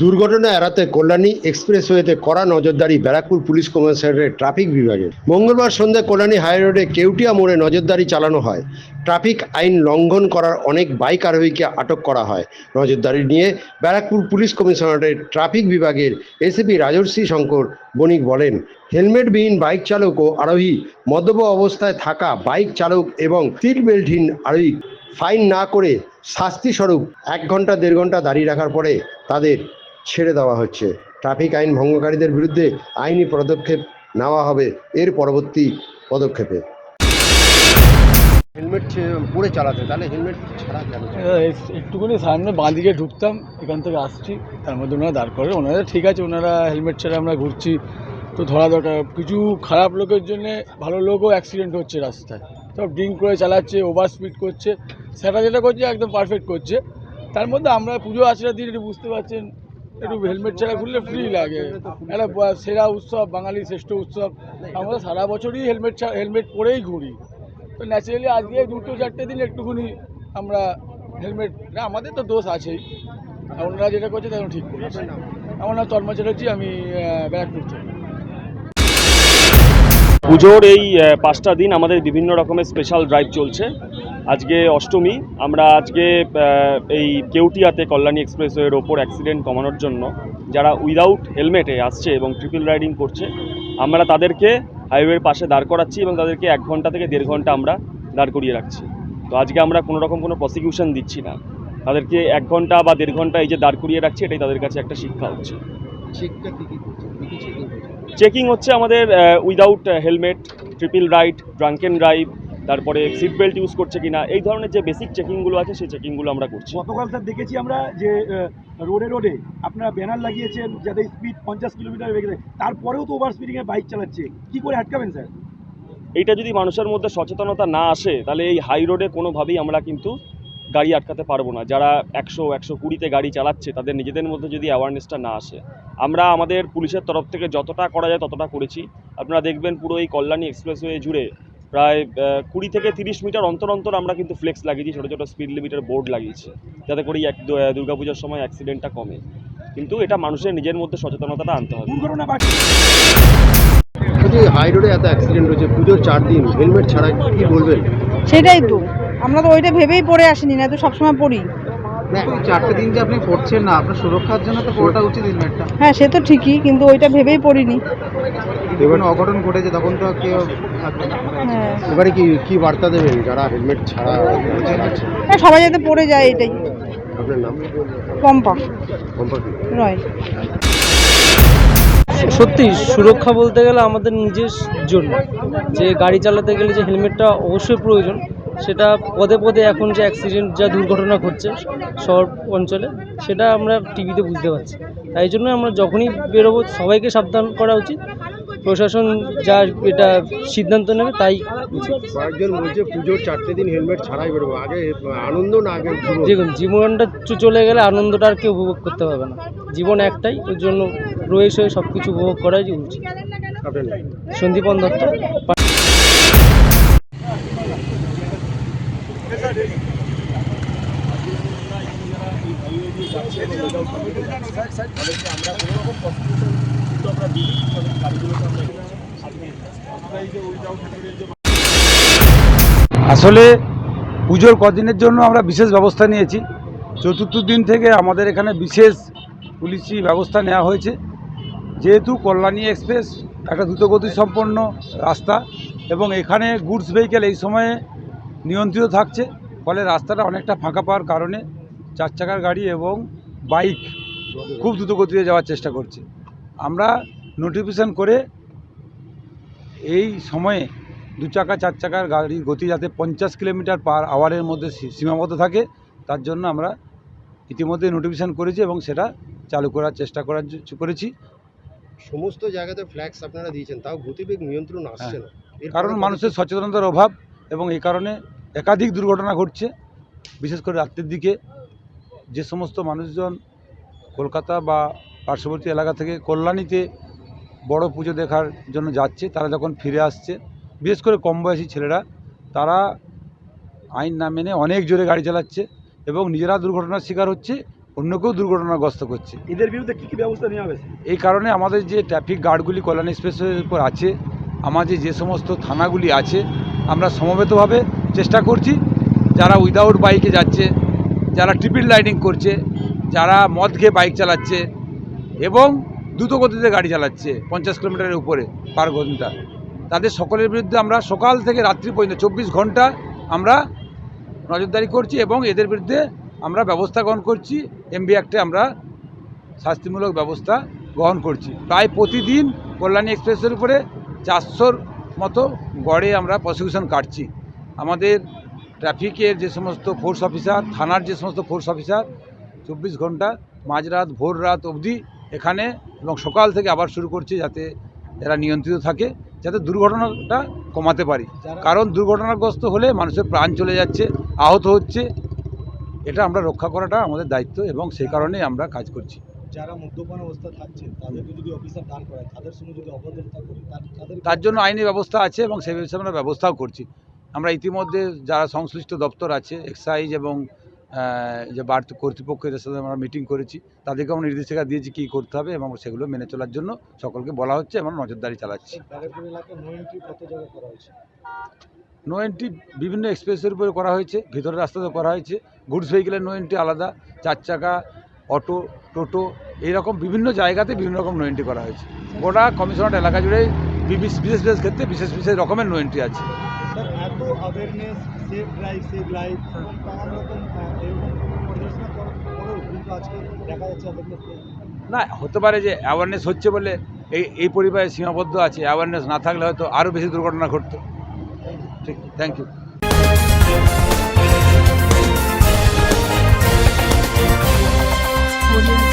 দুর্ঘটনা এড়াতে কল্যাণী এক্সপ্রেসওয়েতে কড়া নজরদারি ব্যারাকপুর পুলিশ কমিশনারের ট্রাফিক বিভাগের মঙ্গলবার সন্ধ্যায় কল্যাণী হাই রোডে কেউটিয়া মোড়ে নজরদারি চালানো হয়। ট্রাফিক আইন লঙ্ঘন করার অনেক বাইক আরোহীকে আটক করা হয়। নজরদারি নিয়ে ব্যারাকপুর পুলিশ কমিশনারের ট্রাফিক বিভাগের এসিপি রাজর্ষি শঙ্কর বণিক বলেন, হেলমেটবিহীন বাইক চালক ও আরোহী, মদ্যপ অবস্থায় থাকা বাইক চালক এবং সিট বেল্টহীন আরোহী ফাইন না করে শাস্তি স্বরূপ এক ঘণ্টা দেড় ঘণ্টা দাঁড়িয়ে রাখার পরে তাদের ছেড়ে দেওয়া হচ্ছে। ট্রাফিক আইন ভঙ্গকারীদের বিরুদ্ধে আইনি পদক্ষেপ নেওয়া হবে এর পরবর্তী পদক্ষেপে। হেলমেট পরে চালাতে, তাহলে হেলমেট ছাড়া কেন একটুখানি সামনে বাঁ দিকে ঢুকতাম, এখান থেকে আসছি, তার মধ্যে ওনারা দাঁড় করে ওনারা ঠিক আছে, ওনারা হেলমেট ছাড়া আমরা ঘুরছি। তো ধরা দরকার, কিছু খারাপ লোকের জন্য ভালো লোকও অ্যাক্সিডেন্ট হচ্ছে রাস্তায়। সব ড্রিঙ্ক করে চালাচ্ছে ওভার স্পিড করছে। সেটা যেটা করছে, একদম পারফেক্ট করছে। তার মধ্যে আমরা পুজো দিন একটু বুঝতে পারছেন একটু হেলমেট ছাড়া ঘুরলে ফ্রি লাগে। সেরা উৎসব বাঙালি শ্রেষ্ঠ উৎসব। আমরা সারা বছরই হেলমেট ছাড়া হেলমেট পরেই ঘুরি। তো ন্যাচারালি আজকে দুটো, চারটে দিন একটুখানি আমরা হেলমেট না, আমাদের তো দোষ আছেই। ওনারা যেটা করছে তেমন ঠিক করছে। আমার নাম তন্ময় চ্যাটার্জি, আমি ব্যারাকপুর থেকে। পুজোর এই পাঁচটা দিন আমাদের বিভিন্ন রকমের স্পেশাল ড্রাইভ চলছে। আজকে অষ্টমী আমরা আজকে এই কেউটিয়াতে কল্যাণী এক্সপ্রেসওয়ের ওপর অ্যাক্সিডেন্ট কমানোর জন্য যারা উইদাউট হেলমেটে আসছে এবং ট্রিপল রাইডিং করছে আমরা তাদেরকে হাইওয়ের পাশে দাঁড় করাচ্ছি এবং তাদেরকে এক ঘণ্টা থেকে দেড় ঘণ্টা আমরা দাঁড় করিয়ে রাখছি। তো আজকে আমরা কোনো রকম কোনো প্রসিকিউশন দিচ্ছি না। তাদেরকে এক ঘণ্টা বা দেড় ঘণ্টা এই যে দাঁড় করিয়ে রাখছি এটাই তাদের কাছে একটা শিক্ষা হচ্ছে। চেকিং হচ্ছে? আমাদের without helmet triple ride drunken drive তারপরে সিট বেল্ট ইউজ করছে কিনা এই ধরনের যে বেসিক চেকিংগুলো আছে সেই চেকিংগুলো আমরা করছি। গতকাল স্যার দেখেছি আমরা যে রোডে রোডে আপনারা ব্যানার লাগিয়েছেন যাতে স্পিড পঞ্চাশ কিলোমিটার বেগে তারপরেও তো ওভার স্পিডিংয়ে বাইক চালাচ্ছে। কি করে আটকাবেন স্যার এইটা যদি মানুষের মধ্যে সচেতনতা না আসে তাহলে এই হাই রোডে কোনোভাবেই আমরা কিন্তু গাড়ি আটকাতে পারব না। যারা একশো একশো কুড়িতে গাড়ি চালাচ্ছে তাদের নিজেদের মধ্যে যদি অ্যাওয়ারনেসটা না আসে। আমরা আমাদের পুলিশের তরফ থেকে যতটা করা যায় ততটা করেছি। আপনারা দেখবেন পুরো এই কল্যাণী এক্সপ্রেসওয়ে জুড়ে প্রায় আহ, কুড়ি থেকে তিরিশ মিটার অন্তর অন্তর আমরা কিন্তু ফ্লেক্স লাগিয়েছি ছোটো ছোটো স্পিড লিমিটের বোর্ড লাগিয়েছি যাতে করে এক দুর্গাপূজার সময় অ্যাক্সিডেন্টটা কমে। কিন্তু এটা মানুষের নিজের মধ্যে সচেতনতাটা আনতে হবে। হাই রোডে এত অ্যাক্সিডেন্ট হচ্ছে পুজোর চার দিন হেলমেট ছাড়া কি বলবেন? সেটাই তো আমরা তো ওইটা ভেবেই পড়ে আসিনি না তো সবসময় পড়ি। চারটে দিন যে আপনি পড়ছেন না আপনার সুরক্ষার জন্য তো পড়াটা উচিত হেলমেটটা হ্যাঁ সে তো ঠিকই কিন্তু ওইটা ভেবেই পড়িনি। এবার অঘটন ঘটেছে তখন তো কেউ হ্যাঁ। এবারে কি কি বার্তা দেবেন? যারা হেলমেট ছাড়া হ্যাঁ, সবাই যাতে পড়ে যায় এটাই। আপনার নাম? পম্পা সম্পর্কে রয়। সত্যি সুরক্ষা বলতে গেলে আমাদের নিজের জন্য। যে গাড়ি চালাতে গেলে যে হেলমেটটা অবশ্যই প্রয়োজন। সেটা পদে পদে এখন যে অ্যাক্সিডেন্ট যা দুর্ঘটনা ঘটছে শহর অঞ্চলে সেটা আমরা টিভিতে বুঝতে পারছি। তাই জন্য আমরা যখনই বেরোবো সবাইকে সাবধান করা উচিত। প্রশাসন যা এটা সিদ্ধান্ত নেবে তাই কয়েকজন বলছে পুজোর চারটে দিন হেলমেট ছাড়াই বেরোবো। আগে আনন্দ না আগে দেখুন জীবনটা চলে গেলে আনন্দটা আর কেউ উপভোগ করতে পারবে না। জীবন একটাই ওর জন্য রয়েছে সব কিছু উপভোগ করাই উচিত। আসলে পুজোর কদিনের জন্য আমরা বিশেষ ব্যবস্থা নিয়েছি। চতুর্থ দিন থেকে আমাদের এখানে বিশেষ পুলিশি ব্যবস্থা নেওয়া হয়েছে। যেহেতু কল্যাণী এক্সপ্রেস, একটা দ্রুতগতি সম্পন্ন রাস্তা এবং এখানে গুডস ভেহিকেল এই সময়ে নিয়ন্ত্রিত থাকছে। ফলে রাস্তাটা অনেকটা ফাঁকা পাওয়ার কারণে চার চাকার গাড়ি এবং বাইক খুব দ্রুত দ্রুতগতিতে যাওয়ার চেষ্টা করছে। আমরা নোটিফিকেশন করে এই সময়ে দু চাকা চার চাকার গাড়ির গতি যাতে পঞ্চাশ কিলোমিটার পার আওয়ারের মধ্যে সীমাবদ্ধ থাকে তার জন্য আমরা ইতিমধ্যে নোটিফিকেশন করেছি এবং সেটা চালু করার চেষ্টা করার করেছি। সমস্ত জায়গাতে ফ্ল্যাক্স আপনারা দিয়েছেন তাও গতিবেগ নিয়ন্ত্রণ আসছে না। এর কারণ মানুষের সচেতনতার অভাব এবং এই কারণে একাধিক দুর্ঘটনা ঘটছে বিশেষ করে রাত্রের দিকে। যে সমস্ত মানুষজন কলকাতা বা পার্শ্ববর্তী এলাকা থেকে কল্যাণীতে বড় পুজো দেখার জন্য যাচ্ছে তারা যখন ফিরে আসছে বিশেষ করে কম বয়সী ছেলেরা তারা আইন না মেনে অনেক জোরে গাড়ি চালাচ্ছে এবং নিজেরা দুর্ঘটনার শিকার হচ্ছে অন্যকেও দুর্ঘটনাগ্রস্ত করছে। এদের বিরুদ্ধে কী কি ব্যবস্থা নেওয়া হয়েছে? এই কারণে আমাদের যে ট্রাফিক গার্ডগুলি কল্যাণ এক্সপ্রেসের উপর আছে আমাদের যে সমস্ত থানাগুলি আছে আমরা সমবেতভাবে চেষ্টা করছি, যারা উইদাউট বাইকে যাচ্ছে, যারা ট্রিপল রাইডিং করছে, যারা মদ খেয়ে বাইক চালাচ্ছে এবং দ্রুত গতিতে গাড়ি চালাচ্ছে পঞ্চাশ কিলোমিটারের উপরে পার ঘণ্টা। তাদের সকলের বিরুদ্ধে আমরা সকাল থেকে রাত্রি পর্যন্ত চব্বিশ ঘণ্টা আমরা নজরদারি করছি এবং এদের বিরুদ্ধে আমরা ব্যবস্থা গ্রহণ করছি। এমবি অ্যাক্টে আমরা শাস্তিমূলক ব্যবস্থা গ্রহণ করছি। প্রায় প্রতিদিন কল্যাণী এক্সপ্রেসের উপরে চারশোর মতো গড়ে আমরা প্রসিকিউশন কাটছি। আমাদের ট্রাফিকের যে সমস্ত ফোর্স অফিসার থানার যে সমস্ত ফোর্স অফিসার চব্বিশ ঘণ্টা মাঝরাত ভোর রাত অবধি এখানে এবং সকাল থেকে আবার শুরু করছি যাতে এরা নিয়ন্ত্রিত থাকে যাতে দুর্ঘটনাটা কমাতে পারি। কারণ দুর্ঘটনাগ্রস্ত হলে মানুষের প্রাণ চলে যাচ্ছে আহত হচ্ছে। এটা আমরা রক্ষা করাটা আমাদের দায়িত্ব এবং সেই কারণেই আমরা কাজ করছি। যারা মদ্যপান অবস্থা থাকছে তাদেরকে যদি অফিসার দাঁড় করায় তাদের সঙ্গে যদি অভদ্রতা করে তার- জন্য আইনি ব্যবস্থা আছে এবং সেই বিষয়ে আমরা ব্যবস্থাও করছি। আমরা ইতিমধ্যে যারা সংশ্লিষ্ট দপ্তর আছে এক্সাইজ এবং যে বাড়তি কর্তৃপক্ষ এদের সাথে আমরা মিটিং করেছি তাদেরকে আমরা নির্দেশিকা দিয়েছি কী করতে হবে এবং সেগুলো মেনে চলার জন্য সকলকে বলা হচ্ছে এবং নজরদারি চালাচ্ছি। নো এন্ট্রি বিভিন্ন এক্সপ্রেসের উপরে করা হয়েছে ভিতরের রাস্তাতে করা হয়েছে। গুডস ভেহিকেলের নো এন্ট্রি আলাদা চার চাকা অটো টোটো এইরকম বিভিন্ন জায়গাতে বিভিন্ন রকম নো এন্ট্রি করা হয়েছে। গোটা কমিশনার এলাকা জুড়ে বিশেষ বিশেষ ক্ষেত্রে বিশেষ বিশেষ রকমের নো এন্ট্রি আছে। না হতে পারে যে অ্যাওয়ারনেস হচ্ছে বলে এই এই পরিবারে সীমাবদ্ধ আছে। অ্যাওয়ারনেস না থাকলে হয়তো আরও বেশি দুর্ঘটনা ঘটতো। ঠিক থ্যাংক ইউ Audio